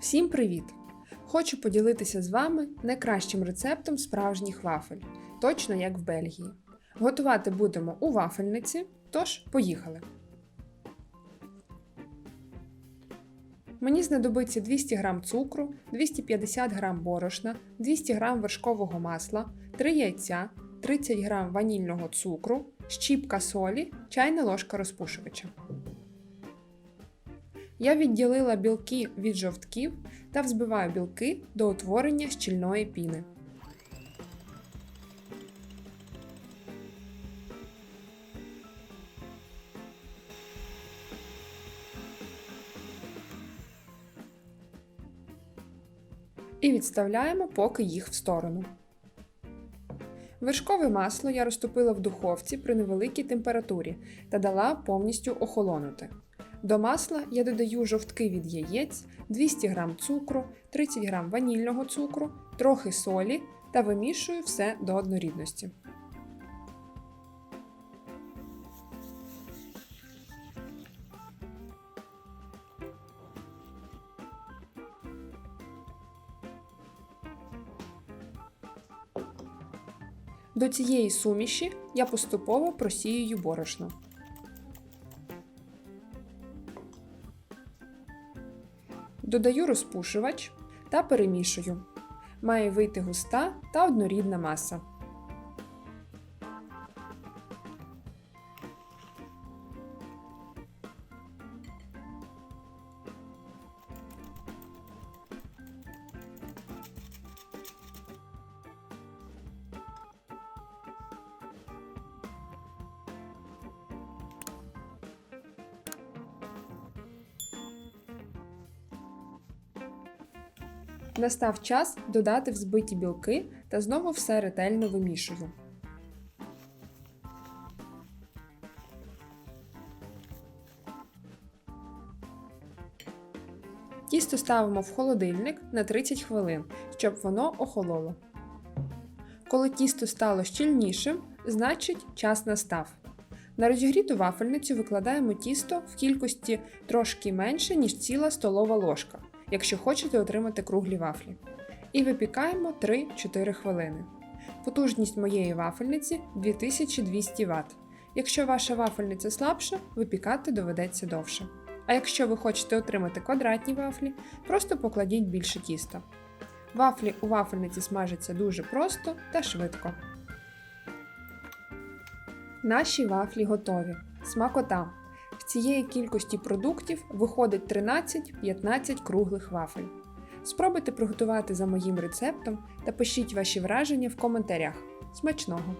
Всім привіт! Хочу поділитися з вами найкращим рецептом справжніх вафель, точно як в Бельгії. Готувати будемо у вафельниці, тож поїхали. Мені знадобиться 200 г цукру, 250 г борошна, 200 г вершкового масла, 3 яйця, 30 г ванільного цукру, щіпка солі, чайна ложка розпушувача. Я відділила білки від жовтків та взбиваю білки до утворення щільної піни. І відставляємо поки їх в сторону. Вершкове масло я розтопила в духовці при невеликій температурі та дала повністю охолонути. До масла я додаю жовтки від яєць, 200 г цукру, 30 г ванільного цукру, трохи солі та вимішую все до однорідності. До цієї суміші я поступово просіюю борошно. Додаю розпушувач та перемішую. Має вийти густа та однорідна маса. Настав час додати взбиті білки та знову все ретельно вимішую. Тісто ставимо в холодильник на 30 хвилин, щоб воно охололо. Коли тісто стало щільнішим, значить час настав. На розігріту вафельницю викладаємо тісто в кількості трошки менше, ніж ціла столова ложка якщо хочете отримати круглі вафлі. І випікаємо 3-4 хвилини. Потужність моєї вафельниці 2200 Вт. Якщо ваша вафельниця слабша, випікати доведеться довше. А якщо ви хочете отримати квадратні вафлі, просто покладіть більше тіста. Вафлі у вафельниці смажаться дуже просто та швидко. Наші вафлі готові. Смакота! Цієї кількості продуктів виходить 13-15 круглих вафель. Спробуйте приготувати за моїм рецептом та пишіть ваші враження в коментарях. Смачного!